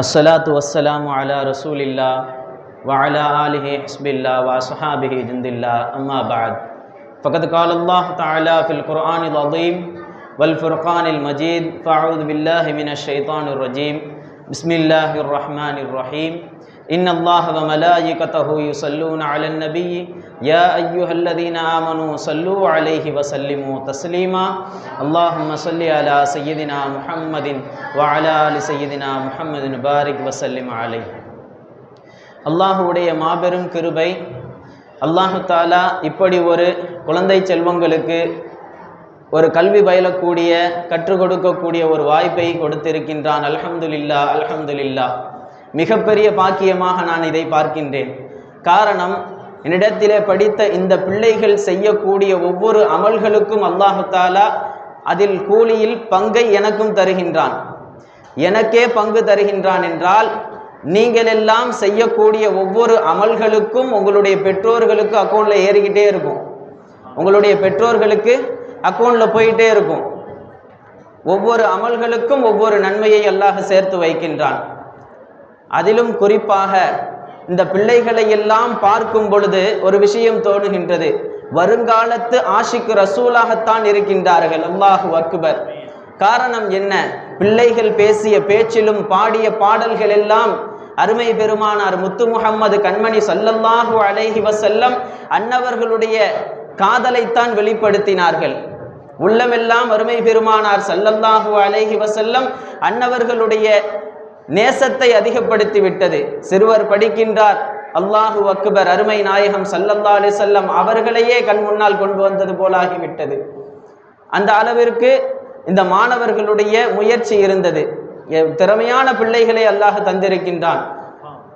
الصلاة والسلام على رسول الله وعلى آله حسب الله وصحابه جند الله. أما بعد فقد قال الله تعالى في القرآن العظيم والفرقان المجيد فأعوذ بالله من الشيطان الرجيم. بسم الله الرحمن الرحيم إن الله وملائكته يصلون على النبي يا أيها الذين آمنوا صلوا عليه وسلموا تسليما اللهم صل على سيدنا محمد وعلى آل سيدنا محمد بارك وسلم عليه அல்லாஹுடைய மாபெரும் கிருபை அல்லாஹு தாலா இப்படி ஒரு குழந்தை செல்வங்களுக்கு ஒரு கல்வி பயிலக்கூடிய கற்றுக் கொடுக்கக்கூடிய ஒரு வாய்ப்பை கொடுத்திருக்கின்றான். அல்ஹம்துலில்லா அல்ஹம்துலில்லா மிகப்பெரிய பாக்கியமாக நான் இதை பார்க்கின்றேன். காரணம் என்னிடத்திலே படித்த இந்த பிள்ளைகள் செய்யக்கூடிய ஒவ்வொரு அமல்களுக்கும் அல்லாஹாலா அதில் கூலியில் பங்கை எனக்கும் தருகின்றான். எனக்கே பங்கு தருகின்றான் என்றால் நீங்கள் எல்லாம் செய்யக்கூடிய ஒவ்வொரு அமல்களுக்கும் உங்களுடைய பெற்றோர்களுக்கு அக்கௌண்ட்டில் ஏறிக்கிட்டே இருக்கும். உங்களுடைய பெற்றோர்களுக்கு அக்கௌண்ட்டில் போயிட்டே இருக்கும். ஒவ்வொரு அமல்களுக்கும் ஒவ்வொரு நன்மையை அல்லாஹ் சேர்த்து வைக்கின்றான். அதிலும் குறிப்பாக இந்த பிள்ளைகளை எல்லாம் பார்க்கும் பொழுது ஒரு விஷயம் தோணுகின்றது. வருங்காலத்து ஆஷிக்கு ரசூலாகத்தான் இருக்கின்றார்கள். அல்லாஹு அக்பர். காரணம் என்ன? பிள்ளைகள் பேசிய பேச்சிலும் பாடிய பாடல்கள் எல்லாம் அருமை பெருமானார் முத்து முகம்மது கண்மணி சல்லல்லாஹு அலைஹி வசல்லம் அன்னவர்களுடைய காதலைத்தான் வெளிப்படுத்தினார்கள். உள்ளமெல்லாம் அருமை பெருமானார் சல்லல்லாஹு அலேஹி வசல்லம் அன்னவர்களுடைய நேசத்தை அதிகப்படுத்தி விட்டது சிறுவர் படிக்கின்றார். அல்லாஹு அக்பர் அருமை நாயகம் சல்லல்லா அலி செல்லம் அவர்களையே கண் முன்னால் கொண்டு வந்தது போலாகிவிட்டது. அந்த அளவிற்கு இந்த மாணவர்களுடைய முயற்சி இருந்தது. திறமையான பிள்ளைகளை அல்லாஹ் தந்திருக்கின்றான்.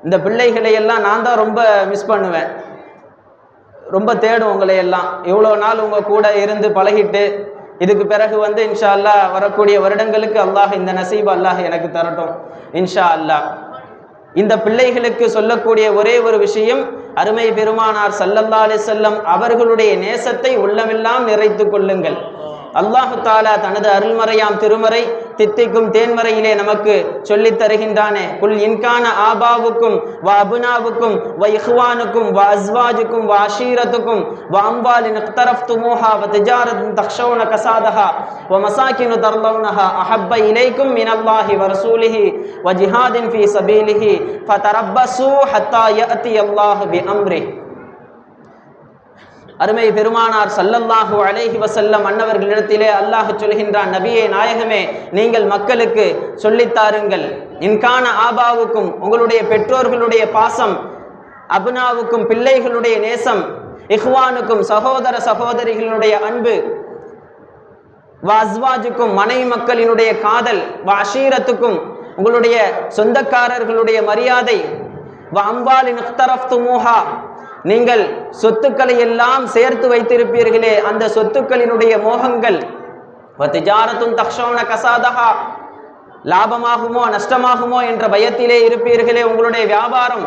இந்த பிள்ளைகளை எல்லாம் நான் தான் ரொம்ப மிஸ் பண்ணுவேன். ரொம்ப தேடும் உங்களை எல்லாம். இவ்வளோ நாள் உங்கள் கூட இருந்து பழகிட்டு இதுக்கு பிறகு வந்து இன்ஷா அல்லா வரக்கூடிய வருடங்களுக்கு அல்லாஹ் இந்த நசீப் அல்லாஹ் எனக்கு தரட்டும் இன்ஷா அல்லாஹ் இந்த பிள்ளைகளுக்கு சொல்லக்கூடிய ஒரே ஒரு விஷயம் அருமை பெருமானார் சல்லல்லா அலி செல்லம் அவர்களுடைய நேசத்தை உள்ளமெல்லாம் நிறைத்து கொள்ளுங்கள். அல்லாஹு தாலா தனது அருள்மறையாம் திருமறை தித்திக்கும் தேன்மறையிலே நமக்கு சொல்லித் தருகின்றானே. குல் இன்கான ஆபாவுக்கும் வா அபுனாவுக்கும் வ இஹ்வானுக்கும் வ அஸ்வாஜுக்கும் வ அஷீரத்துக்கும் வ அம்பாலின் அக்தரஃப் துமோஹா வ திஜாரத்தின் தக்ஷௌன கசாதஹா வ மசாக்கினு தர்லௌனஹா அஹப்ப இலைக்கும் மின் அல்லாஹி வ ரசூலிஹி வ ஜிஹாதின் ஃபி சபீலிஹி ஃப ஹத்தா யஅதி அல்லாஹ் பி அம்ரிஹ். அருமை பெருமானார் சல்லல்லாஹு அலேஹி வசல்லம் அன்னவர்களிடத்திலே அல்லாஹ் சொல்கின்றான் நபியே நாயகமே நீங்கள் மக்களுக்கு சொல்லித்தாருங்கள் இன்கான ஆபாவுக்கும் உங்களுடைய பெற்றோர்களுடைய பாசம் அபுனாவுக்கும் பிள்ளைகளுடைய நேசம் இஹ்வானுக்கும் சகோதர சகோதரிகளுடைய அன்பு வாஸ்வாஜுக்கும் மனை மக்களினுடைய காதல் வ உங்களுடைய சொந்தக்காரர்களுடைய மரியாதை வ அம்பாலின் துமூஹா நீங்கள் சொத்துக்களை எல்லாம் சேர்த்து வைத்திருப்பீர்களே அந்த சொத்துக்களினுடைய மோகங்கள். திஜாரத்தும் கசாதகா லாபமாகுமோ நஷ்டமாகுமோ என்ற பயத்திலே இருப்பீர்களே உங்களுடைய வியாபாரம்.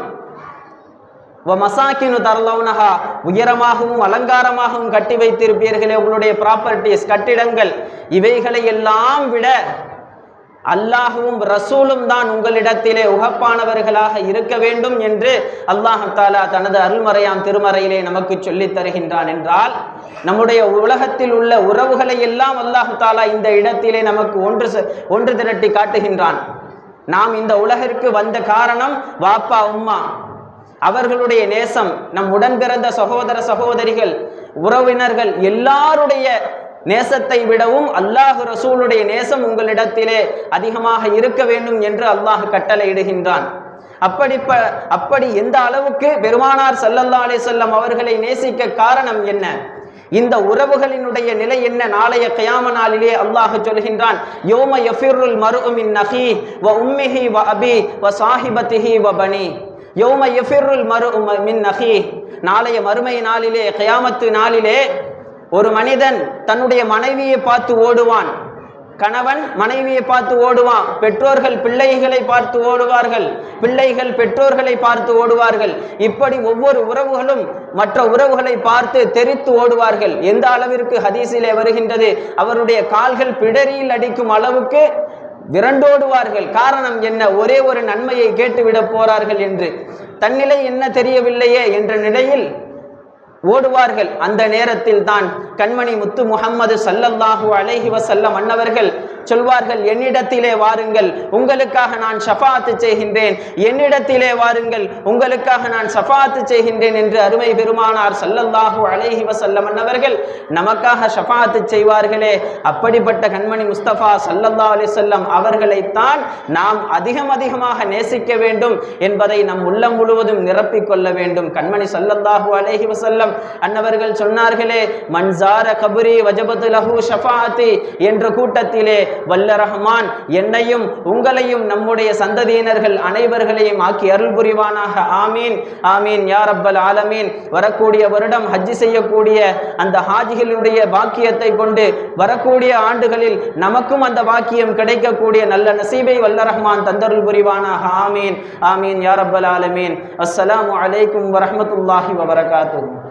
மசாக்கினு தரலவுனகா உயரமாகவும் அலங்காரமாகவும் கட்டி வைத்திருப்பீர்களே உங்களுடைய ப்ராப்பர்ட்டிஸ் கட்டிடங்கள். இவைகளை எல்லாம் விட அல்லாஹுவும் ரசூலும் தான் உங்களிடத்திலே உகப்பானவர்களாக இருக்க வேண்டும் என்று அல்லாஹாலா தனது அருள்மறையாம் திருமறையிலே நமக்கு சொல்லித் தருகின்றான் என்றால் நம்முடைய உலகத்தில் உள்ள உறவுகளை எல்லாம் அல்லாஹு தாலா இந்த இடத்திலே நமக்கு ஒன்று ஒன்று திரட்டி காட்டுகின்றான். நாம் இந்த உலகிற்கு வந்த காரணம் வாப்பா உம்மா. அவர்களுடைய நேசம் நம் உடன் பிறந்த சகோதர சகோதரிகள் உறவினர்கள் எல்லாருடைய நேசத்தை விடவும் அல்லாஹு ரசூலுடைய நேசம் உங்களிடத்திலே அதிகமாக இருக்க வேண்டும் என்று அல்லாஹ் கட்டளையிடுகின்றான். அப்படி அப்படி எந்த அளவுக்கு பெருமானார் சல்லல்லா அலே செல்லம் அவர்களை நேசிக்க காரணம் என்ன? இந்த உறவுகளினுடைய நிலை என்ன? நாளைய கயாம நாளிலே அல்லாஹ் சொல்கின்றான் யோம யஃபிருல் மருமின் நஹி வ உம்மிஹி வ அபி வ சாஹிபத்திஹி வ பனி. யோம யஃபிருல் மரு மின் நஹி நாளைய மறுமை நாளிலே கயாமத்து நாளிலே ஒரு மனிதன் தன்னுடைய மனைவியை பார்த்து ஓடுவான். கணவன் மனைவியை பார்த்து ஓடுவான். பெற்றோர்கள் பிள்ளைகளை பார்த்து ஓடுவார்கள். பிள்ளைகள் பெற்றோர்களை பார்த்து ஓடுவார்கள். இப்படி ஒவ்வொரு உறவுகளும் மற்ற உறவுகளை பார்த்து தெரித்து ஓடுவார்கள். எந்த அளவிற்கு ஹதீஸிலே வருகின்றது? அவருடைய கால்கள் பிடரியில் அடிக்கும் அளவுக்கு விரண்டோடுவார்கள். காரணம் என்ன? ஒரே ஒரு நன்மையை கேட்டுவிடப் போறார்கள் என்று. தன்னிலை என்ன தெரியவில்லையே என்ற நிலையில் ஓடுவார்கள். அந்த நேரத்தில் தான் கண்மணி முத்து முகம்மது சல்லல்லாஹு அலைஹி வசல்லம் அன்னவர்கள் சொல்வார்கள் என்னிடத்திலே வாருங்கள் உங்களுக்காக நான் ஷஃபாத்து செய்கின்றேன். என்னிடத்திலே வாருங்கள் உங்களுக்காக நான் ஷஃபாத்து செய்கின்றேன் என்று அருமை பெருமானார் சல்லல்லாஹு அலைஹி வசல்லம் அன்னவர்கள் நமக்காக ஷஃபாத்து செய்வார்களே. அப்படிப்பட்ட கண்மணி முஸ்தபா சல்லல்லா அலிசல்லம் அவர்களைத்தான் நாம் அதிகம் அதிகமாக நேசிக்க வேண்டும் என்பதை நம் உள்ளம் முழுவதும் நிரப்பிக் கொள்ள வேண்டும். கண்மணி சல்லல்லாஹு அலைஹி வசல்லம் அன்னவர்கள் சொன்னார்களே மன்சார கபுரி வஜபத்து லஹு ஷஃபாத்தி என்ற கூட்டத்திலே வல்ல ரஹ்மான் என்னையும் உங்களையும் நம்முடைய சந்ததியினர்கள் அனைவர்களையும் ஆக்கி அருள் புரிவானாக. ஆமீன். ஆமீன். யார் அப்பல் ஆலமீன். வரக்கூடிய வருடம் ஹஜ்ஜி செய்யக்கூடிய அந்த ஹாஜிகளுடைய பாக்கியத்தை கொண்டு வரக்கூடிய ஆண்டுகளில் நமக்கும் அந்த பாக்கியம் கிடைக்கக்கூடிய நல்ல நசீபை வல்ல ரஹ்மான் தந்தருள் புரிவானாக. ஆமீன். ஆமீன். யார் அப்பல் ஆலமீன். அஸ்ஸலாமு வலைக்கும் வரமத்துல்லாஹி வபரகாத்துஹு.